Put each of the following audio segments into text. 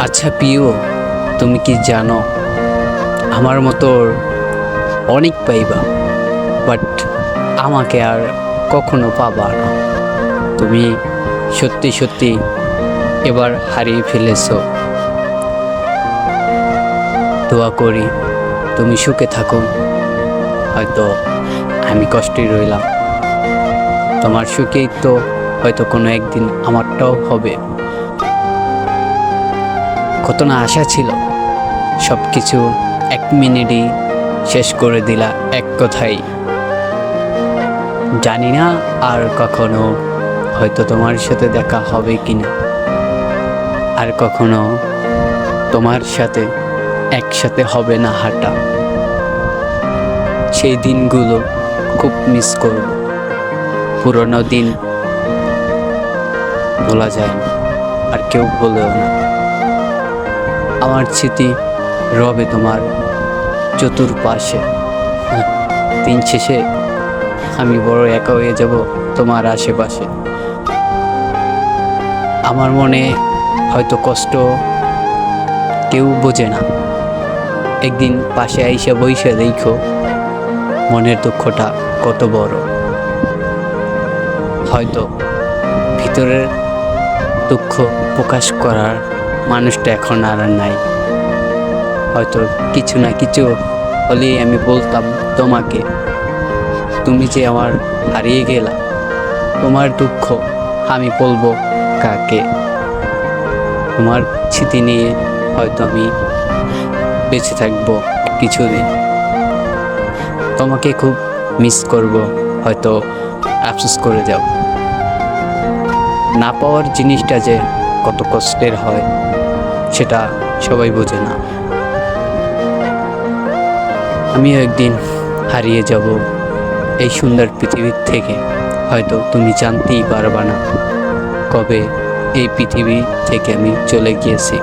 আচ্ছা প্রিয়, তুমি কি জানো, আমার মতো অনেক পাইবা বাট আমাকে আর কখনো পাবা না। তুমি সত্যি সত্যি এবার হারিয়ে ফেলেছো। দোয়া করি তুমি সুখে থাকো। হয়তো আমি কষ্টে রইলাম। তোমার সুখেই তো হয়তো কোনো একদিন আমারটাও হবে। কত না আশা ছিল। সব কিছু এক মিনিটই শেষ করে দিলা এক কথাই। জানি না আর কখনো হয়তো তোমার সাথে দেখা হবে কিনা। আর কখনো তোমার সাথে একসাথে হবে না হাঁটা। সেই দিনগুলো খুব মিস করব। পুরনো দিন ভোলা যায় না, আর কেউ ভুলেও না। আমার স্মৃতি রবে তোমার চতুর্পাশে। দিন শেষে আমি বড় একা হয়ে যাব তোমার আশেপাশে। আমার মনে হয়তো কষ্ট কেউ বোঝে না। একদিন পাশে আইসা বইসা দেখো, মনের দুঃখটা কত বড়। হয়তো ভিতরের দুঃখ প্রকাশ করার মানুষটা এখন আর নাই। হয়তো কিছু না কিছু হলেই আমি বলতাম তোমাকে, তুমি যে আমার হারিয়ে গেলা, তোমার দুঃখ আমি বলব কাকে? তোমার স্মৃতি নিয়ে হয়তো আমি বেঁচে থাকব কিছুদিন। তোমাকে খুব মিস করব, হয়তো আফসোস করে যাব না পাওয়ার জিনিসটা যে কত কষ্টের হয়। সেটা সবাই বোঝে না। আমিও একদিন হারিয়ে যাব এই সুন্দর পৃথিবীর থেকে। হয়তো তুমি জানতেই পারবা না কবে এই পৃথিবী থেকে আমি চলে গিয়েছি।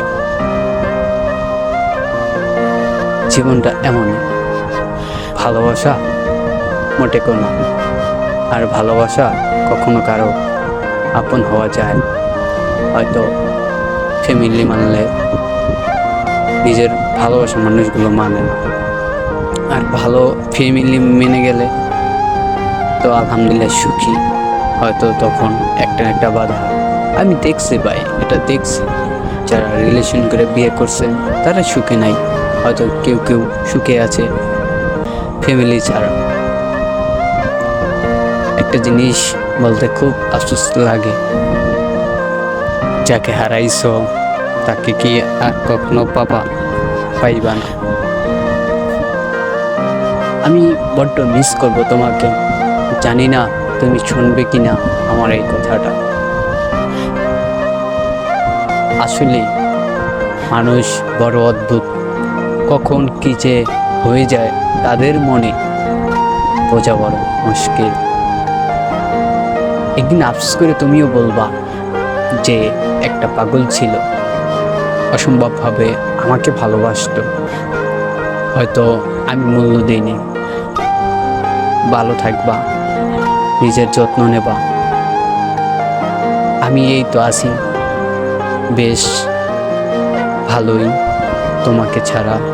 জীবনটা এমন। ভালোবাসা মোটে কোনো, আর ভালোবাসা কখনো কারও আপন হওয়া যায়। হয়তো ফ্যামিলি মানলে নিজের ভালোবাসা মানুষগুলো মানে। আর ভালো ফ্যামিলি মেনে গেলে তো আলহামদুলিল্লাহ সুখী। হয়তো তখন একটা একটা বাধা। আমি দেখছি ভাই, এটা দেখছি। যারা রিলেশন করে বিয়ে করছে, তারা সুখে নাই। হয়তো কেউ কেউ সুখে আছে ফ্যামিলি ছাড়া। একটা জিনিস বলতে খুব আফসোস লাগে। যাকে হারাইছো, তাকে কি আর কখনো পাবা, পাইবা না। আমি বড্ড মিস করব তোমাকে। জানি না তুমি শুনবে কি না আমার এই কথাটা। আসলে মানুষ বড় অদ্ভুত। কখন কি যে হয়ে যায় তাদের মনে বোঝা বড় মুশকিল। একদিন আফসোস করে তুমিও বলবা যে একটা পাগল ছিল। অসম্ভবভাবে আমাকে ভালোবাসতো। হয়তো আমি মূল্য দিইনি। ভালো থাকবা, নিজের যত্ন নেবা। আমি এই তো আছি। বেশ, ভালোই তোমাকে ছাড়া